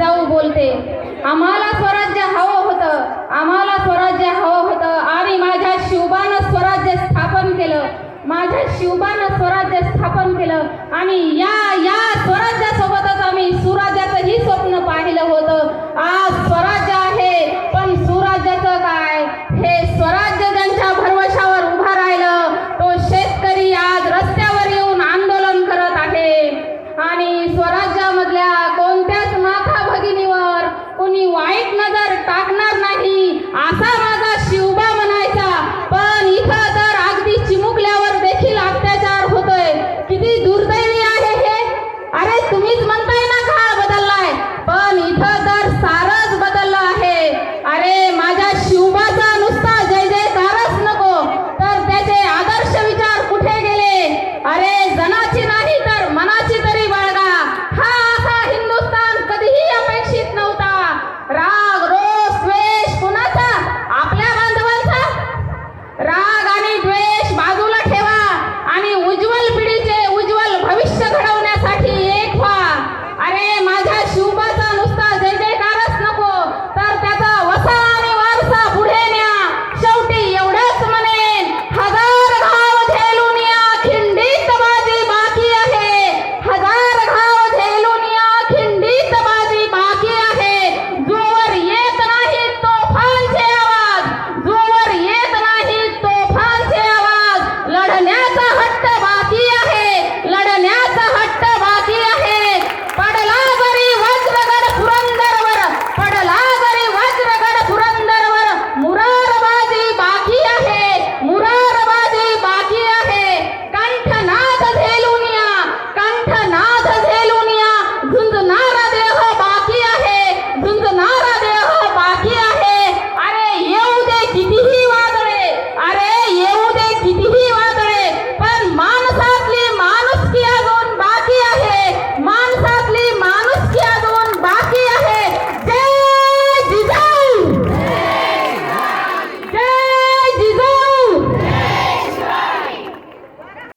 जाऊ बोलते आम्हाला स्वराज्य हवं होतं आम्हाला स्वराज्य हवं होतं आणि माझ्या शिवबानं स्वराज्य स्थापन केलं माझ्या शिवबानं स्वराज्य स्थापन केलं आणि या या स्वराज्यासोबतच मी वाईट नजर टाकणार नाही. असा